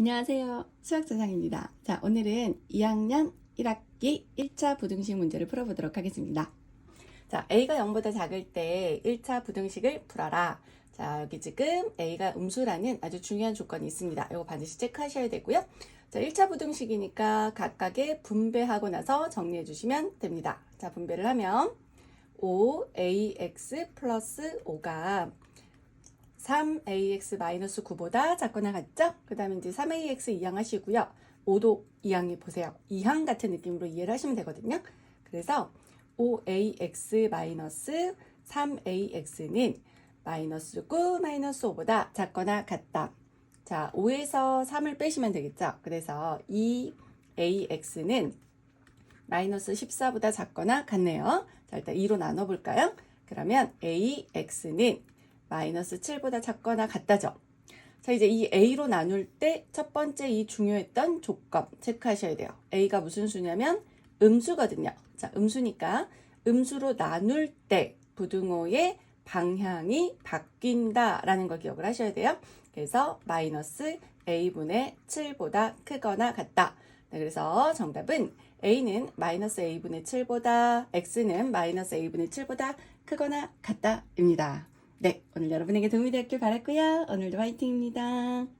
안녕하세요. 수학자상입니다. 자, 오늘은 2학년 1학기 1차 부등식 문제를 풀어보도록 하겠습니다. 자, A가 0보다 작을 때 1차 부등식을 풀어라. 자, 여기 지금 A가 음수라는 아주 중요한 조건이 있습니다. 이거 반드시 체크하셔야 되고요. 자, 1차 부등식이니까 각각의 분배하고 나서 정리해 주시면 됩니다. 자, 분배를 하면 5ax 플러스 5가 3ax 9보다 작거나 같죠? 그 다음에 이제 3ax 이항 하시고요. 5도 이항이 보세요. 이항 같은 느낌으로 이해를 하시면 되거든요. 그래서 5ax 3ax는 마이너스 9 마이너스 5보다 작거나 같다. 자, 5에서 3을 빼시면 되겠죠? 그래서 2ax는 마이너스 14보다 작거나 같네요. 자, 일단 2로 나눠볼까요? 그러면 ax는 마이너스 7보다 작거나 같다죠. 자, 이제 이 a로 나눌 때 첫 번째 이 중요했던 조건 체크하셔야 돼요. a가 무슨 수냐면 음수거든요. 자, 음수니까 음수로 나눌 때 부등호의 방향이 바뀐다라는 걸 기억을 하셔야 돼요. 그래서 마이너스 a분의 7보다 크거나 같다. 네, 그래서 정답은 a는 마이너스 a분의 7보다 x는 마이너스 a분의 7보다 크거나 같다입니다. 네, 오늘 여러분에게 도움이 되었길 바랐고요. 오늘도 화이팅입니다.